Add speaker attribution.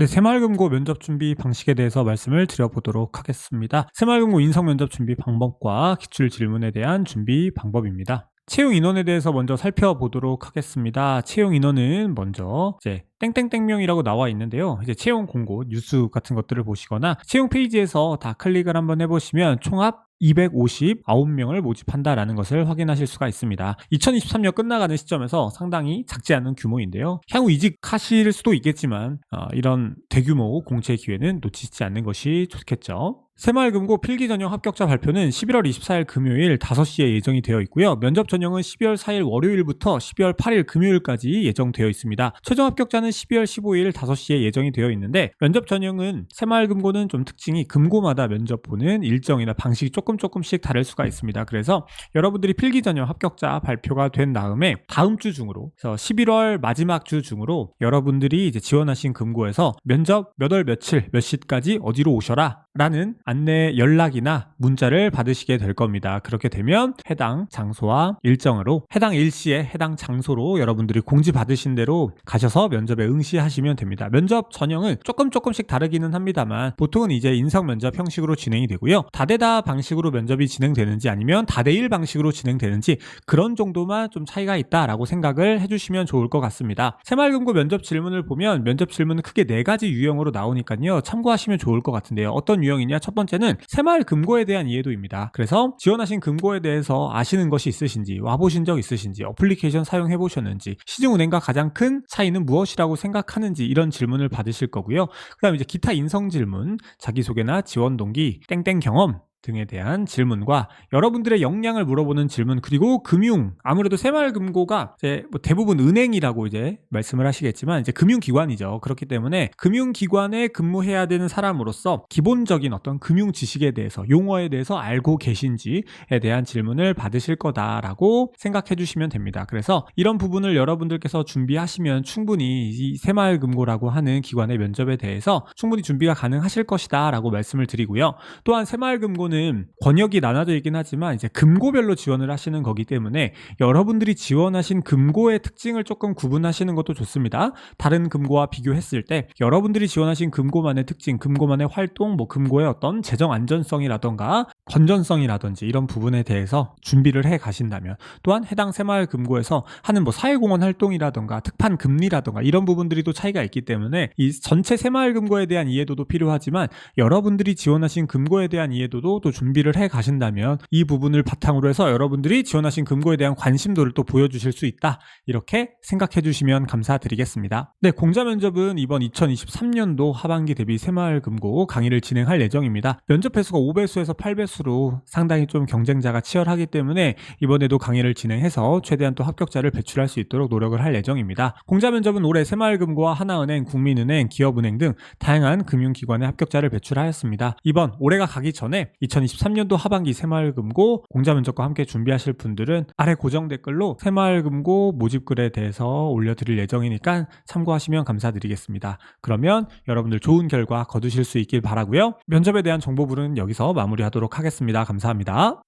Speaker 1: 네, 새마을금고 면접 준비 방식에 대해서 말씀을 드려보도록 하겠습니다. 새마을금고 인성 면접 준비 방법과 기출 질문에 대한 준비 방법입니다. 채용 인원에 대해서 먼저 살펴보도록 하겠습니다. 채용 인원은 먼저 이제 땡땡땡명이라고 나와 있는데요. 이제 채용 공고, 뉴스 같은 것들을 보시거나 채용 페이지에서 다 클릭을 한번 해보시면 총합 259명을 모집한다라는 것을 확인하실 수가 있습니다. 2023년 끝나가는 시점에서 상당히 작지 않은 규모인데요. 향후 이직하실 수도 있겠지만 어, 이런 대규모 공채 기회는 놓치지 않는 것이 좋겠죠. 새마을금고 필기 전형 합격자 발표는 11월 24일 금요일 5시에 예정이 되어 있고요. 면접 전형은 12월 4일 월요일부터 12월 8일 금요일까지 예정되어 있습니다. 최종 합격자는 12월 15일 5시에 예정이 되어 있는데 면접 전형은 새마을금고는 좀 특징이 금고마다 면접 보는 일정이나 방식이 조금 조금씩 다를 수가 있습니다. 그래서 여러분들이 필기 전형 합격자 발표가 된 다음에 다음 주 중으로 그래서 11월 마지막 주 중으로 여러분들이 이제 지원하신 금고에서 면접 몇 월 며칠 몇 시까지 어디로 오셔라 라는 안내 연락이나 문자를 받으시게 될 겁니다. 그렇게 되면 해당 장소와 일정으로 해당 일시에 해당 장소로 여러분들이 공지 받으신 대로 가셔서 면접에 응시하시면 됩니다. 면접 전형은 조금 조금씩 다르기는 합니다만 보통은 이제 인성 면접 형식으로 진행이 되고요. 다대다 방식으로 면접이 진행되는지 아니면 다대일 방식으로 진행되는지 그런 정도만 좀 차이가 있다라고 생각을 해주시면 좋을 것 같습니다. 새마을금고 면접 질문을 보면 면접 질문은 크게 네 가지 유형으로 나오니까요. 참고하시면 좋을 것 같은데요. 어떤 유형이냐? 첫 번째는 새마을 금고에 대한 이해도입니다. 그래서 지원하신 금고에 대해서 아시는 것이 있으신지, 와보신 적 있으신지, 어플리케이션 사용해 보셨는지, 시중은행과 가장 큰 차이는 무엇이라고 생각하는지 이런 질문을 받으실 거고요. 그다음 이제 기타 인성 질문, 자기소개나 지원 동기, 땡땡 경험 등에 대한 질문과 여러분들의 역량을 물어보는 질문 그리고 금융 아무래도 새마을금고가 이제 뭐 대부분 은행이라고 이제 말씀을 하시겠지만 이제 금융기관이죠. 그렇기 때문에 금융기관에 근무해야 되는 사람으로서 기본적인 어떤 금융 지식에 대해서 용어에 대해서 알고 계신지에 대한 질문을 받으실 거다라고 생각해 주시면 됩니다. 그래서 이런 부분을 여러분들께서 준비하시면 충분히 이 새마을금고라고 하는 기관의 면접에 대해서 충분히 준비가 가능하실 것이다 라고 말씀을 드리고요. 또한 새마을금고 는 권역이 나눠져 있긴 하지만 이제 금고별로 지원을 하시는 거기 때문에 여러분들이 지원하신 금고의 특징을 조금 구분하시는 것도 좋습니다. 다른 금고와 비교했을 때 여러분들이 지원하신 금고만의 특징, 금고만의 활동, 뭐 금고의 어떤 재정 안전성이라던가 건전성이라든지 이런 부분에 대해서 준비를 해 가신다면 또한 해당 새마을 금고에서 하는 뭐 사회공헌 활동이라던가 특판 금리라던가 이런 부분들이 또 차이가 있기 때문에 이 전체 새마을 금고에 대한 이해도도 필요하지만 여러분들이 지원하신 금고에 대한 이해도도 또 준비를 해 가신다면 이 부분을 바탕으로 해서 여러분들이 지원하신 금고에 대한 관심도를 또 보여주실 수 있다. 이렇게 생각해 주시면 감사드리겠습니다. 네, 공자 면접은 이번 2023년도 하반기 대비 새마을 금고 강의를 진행할 예정입니다. 면접 횟수가 5배수에서 8배수 로 상당히 좀 경쟁자가 치열하기 때문에 이번에도 강의를 진행해서 최대한 또 합격자를 배출할 수 있도록 노력을 할 예정입니다. 공자 면접은 올해 새마을금고와 하나은행, 국민은행, 기업은행 등 다양한 금융기관의 합격자를 배출하였습니다. 이번 올해가 가기 전에 2023년도 하반기 새마을금고 공자 면접과 함께 준비하실 분들은 아래 고정 댓글로 새마을금고 모집글에 대해서 올려드릴 예정이니까 참고하시면 감사드리겠습니다. 그러면 여러분들 좋은 결과 거두실 수 있길 바라고요. 면접에 대한 정보부는 여기서 마무리하도록 하겠습니다. 감사합니다.